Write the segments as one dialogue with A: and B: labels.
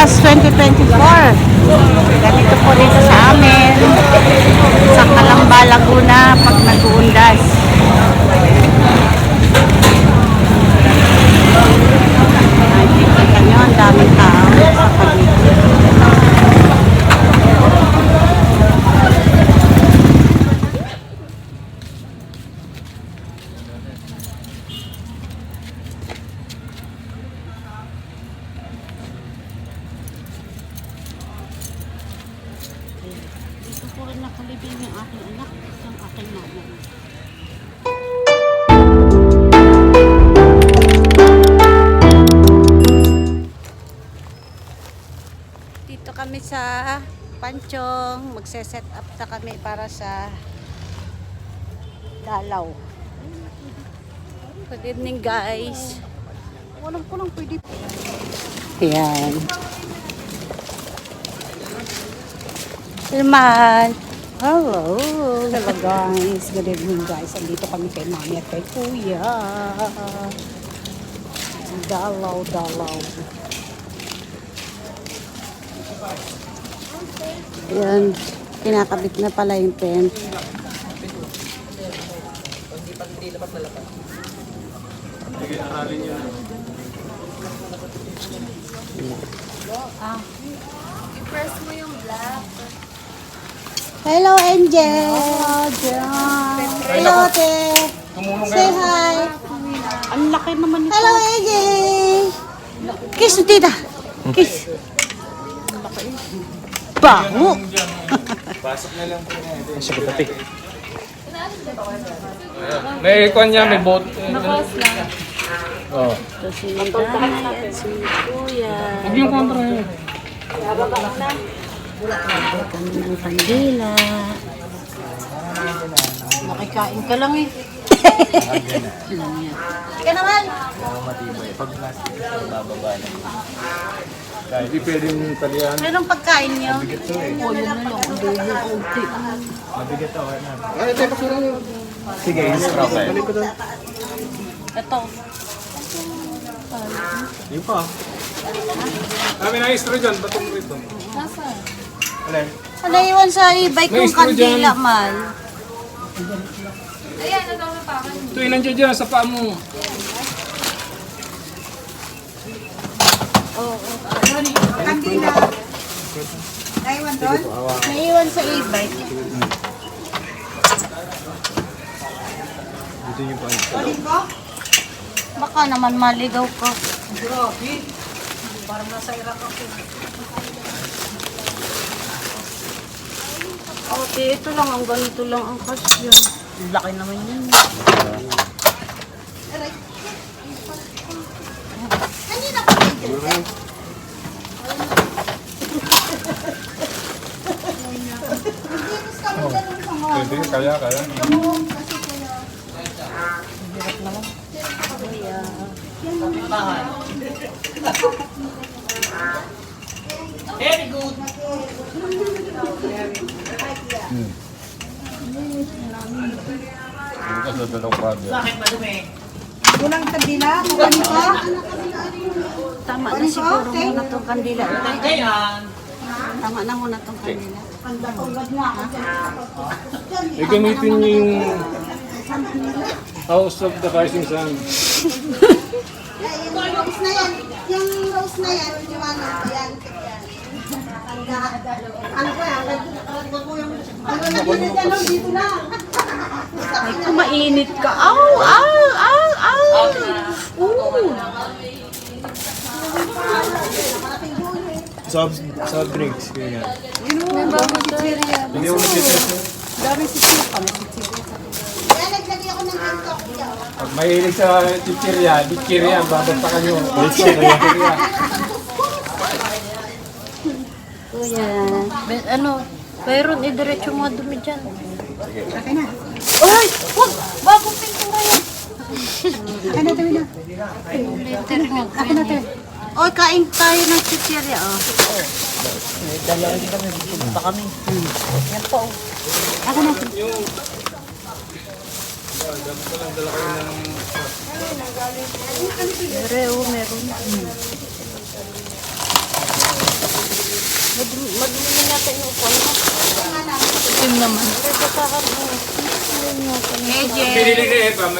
A: Undas 2024. Ganito po dito sa amin. Sa Calamba, Laguna, pag nag-uundas. Nakikita daming tao sa Panchong, magse-set up na kami para sa dalaw. Good evening guys. Walang ko lang pwede. Yan. Ilman. Hello. Hello guys. Good evening guys. Andito kami kay mami at kay kuya. Dalaw, dalaw. Yan. Kinakabit na pala yung tent.
B: I-press mo yung black.
A: Hello, Angel. Hello, te. Say hi. Ang laki naman nito. Hello, Angel. Kiss, tita. Kiss. Bango.
C: May kwan niya, may boat.
B: Nakos lang.
C: Oh.
A: Ito si at si Kuya.
C: Huwag yung kontra yun.
A: Kami ng kandila. Nakikain ka lang eh. Ika naman.
C: Hindi pwedeng talian.
A: Anong pagkain niyo? Oh, yun na lang. Ang dulo konti.
C: Sige, instruct eh.
A: Ito.
C: Yung pa. Kami na istro dyan, batong rito.
B: Nasa?
C: Alin?
A: Ano iwan sa e-bike kong
C: dyan.
A: kandila man?
B: Ayan, ano daw pa akin?
C: Ito yun nandiyan dyan sa paa mo.
A: Kandila. Naiwan doon? Naiwan sa e-bike.
C: Dito yung paa.
A: Ulit ko? Baka naman maligaw ka. Okay, ito lang ang ganito lang ang kasya. Laki naman yun.
C: Pwede, kaya, kaya. Hindi ka sa dalawang project.
A: Kulang kandila? Kulang ko? Tama na siguro muna itong kandila. Tama na muna itong kandila.
C: Eh, gamitin niyo yung House of the Rising Sun.
D: Yung rose na yan, yung rose na yan, yung ano, yan. Ano ko yan, ano na yun, ano, dito na.
A: Ay, kumainit ka. Aw, aw, aw, aw. Ooh.
C: Soft, soft drinks, nga.
B: May bago chichirya.
C: Hindi ako nag-test.
D: Kaya naglagay ako ng yan.
C: Pag mahilig sa chichirya, chichirya, babagpakan nyo. Chichirya.
A: Kuya. Ano, mayroon idiretso mga dumi dyan. Sige. na. Ay! Huwag! Bagong pintura yan. Ano na, na. Liter nga. Akin na, Oy, kain tayo ng chichirya, oh. Dala rin kami, pa kami. Hmm. Yan po. Akin na. Oh, meron. Madumi natin yung upuan mo.
B: Itim naman.
A: Nagkakakan mo.
D: AJ.
C: Piniliit pa,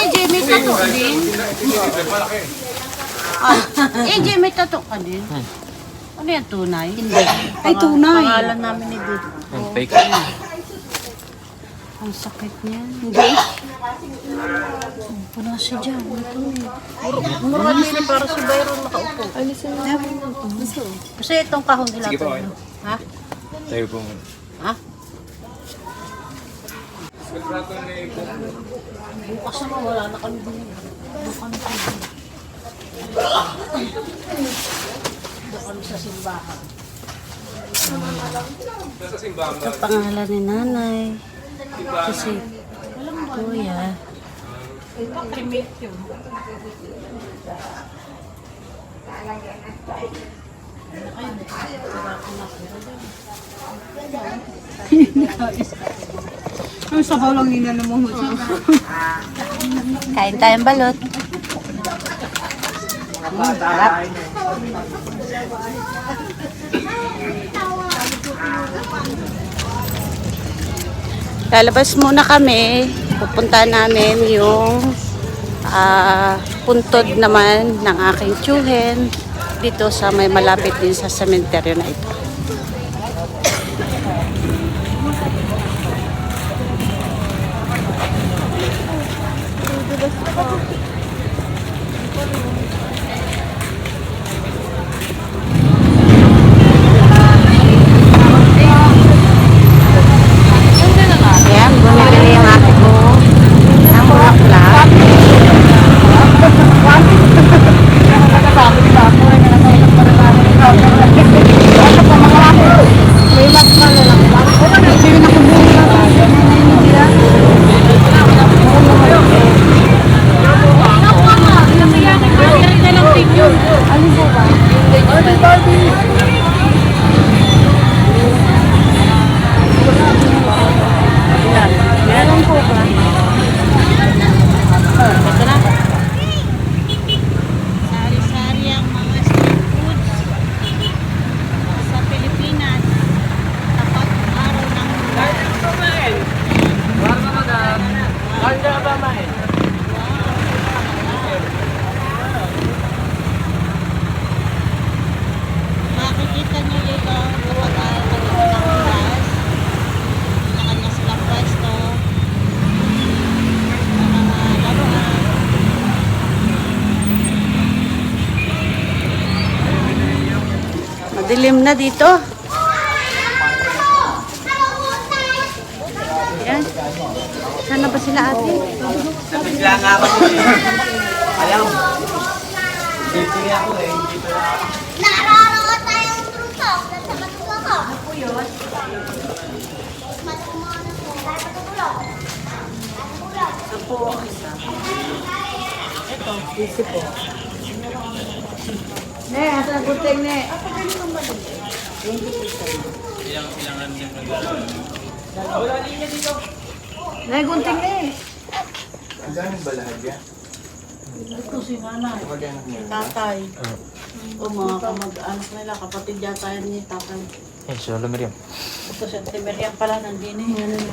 D: AJ may tato din.
C: Piniliit, malaki.
D: AJ may tato ka din. Ano yan, tunay?
A: Hindi.
D: Ay, tunay.
A: Pangalan namin ni Dito.
C: Fake.
D: Ang sakit niya. Hindi.
A: Wala siya dyan. Ito eh. Mura din para si Byron makaupo.
B: Alisin na.
A: Kasi itong kahon nila.
C: Sige po,
A: to. Ha?
C: Tayo po muna.
A: Ha?
C: Kontrato na yung
A: Bukas naman wala na kami din. Doon kami. Doon kami sa simbahan.
C: Nasa simbahan ba?
A: Pangalan ni nanay. Kasi, kuya.
D: Ang sabaw lang nila namuhot.
A: Kain tayong balot.
D: Lalabas muna kami. Pupunta namin yung ah, puntod naman ng aking tsuhin dito sa may malapit din sa sementeryo na ito. Ayan, bumibili yung ate ko ng bulaklak. Sari-sari ang mga street foods sa Pilipinas. Tapat araw ng Makikita niyo dito kapag araw ng oras. Kanya-kanya silang pwesto. Mga laruan. Madilim na dito. Yan. Sana ba sila ate?
E: Nabigla nga ako eh. Ayaw. Bibili ako eh. Ko na.
F: Nararoon tayong trutok na sa matuto ko. Ano po yun? Matumo na po. Tayo patutulog.
D: Ne, asa ang guteng ne? Ne, gunting ne.
E: Ang daming balahagya.
A: Ito si nanay. Tatay. O mga kamag-anak nila, kapatid yata yan ni tatay.
C: Eh, solo Miriam.
A: Ito si Ate Meriam pala nandini. Yan ang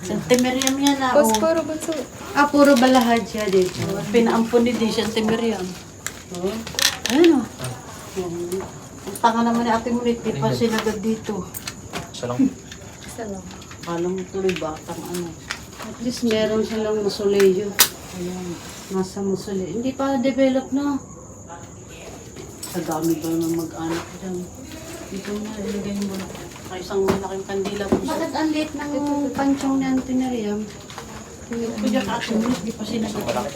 A: Si Ate Meriam yan ah. Oh.
B: puro bunso.
D: Ah, puro balahad siya dito.
A: Pinaampun ni di si Ate Meriam. Oh. Ayun oh. Ang tanga naman ni Ate Munit, di pa sinagad dito.
C: Isa lang.
B: Isa lang.
A: Kala mo tuloy batang ano.
D: At least meron silang musuleyo. Ayan, nasa musuleyo. Hindi pa develop na.
A: Sa dami ba ng mag-anak dyan. Dito na, ilagay mo na. Sa isang malaking kandila po siya.
D: Bakit ang late ng panchong ni Auntie Miriam?
A: Kaya ka Ate Munit, di pa sinagad.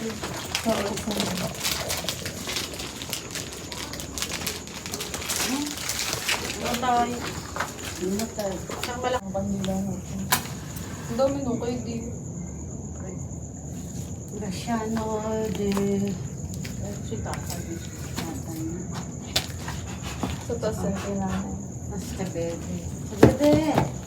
A: Ano tayo? Ano na tayo? Saan malaking bandila mo?
B: Ang dami nung kayo di.
D: Graciano de...
A: Si tatay.
D: Tatay na.
B: Sa taas yung kailangan.
D: Mas kabebe. Kabebe!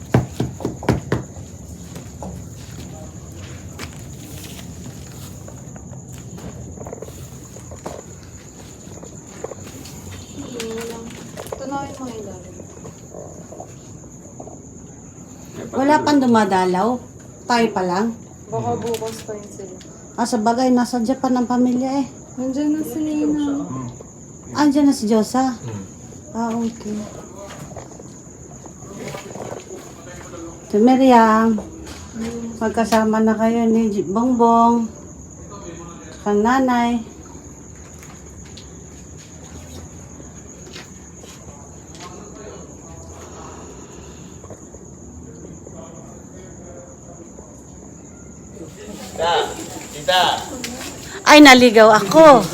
A: Wala pang dumadalaw. Tayo pa lang.
B: Baka bukas pa yun sila.
A: Ah, sa bagay, nasa Japan ang pamilya eh.
B: Nandiyan na si Nina.
A: Andiyan na si Josa. Ah, okay. Si Miriam. Magkasama na kayo ni J- Bongbong. Saka nanay.
G: Tita.
A: Ay, naligaw ako.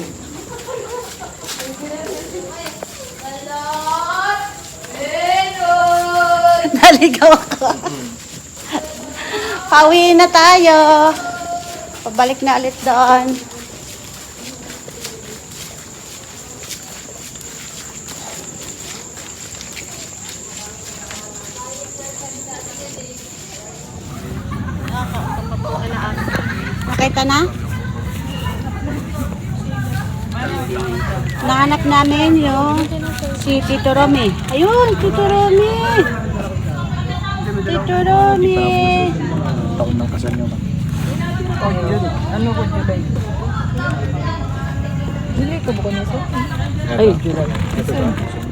A: naligaw ako. Pauwi na tayo. Pabalik na ulit doon. Nakita na? Nahanap namin yung si Tito Romy. Ayun, Tito Romy! Tito Romy!
H: Taon ng kasal nyo.
B: Ano ko July? July ko ba ko niya
A: Ay,
H: Ito ba?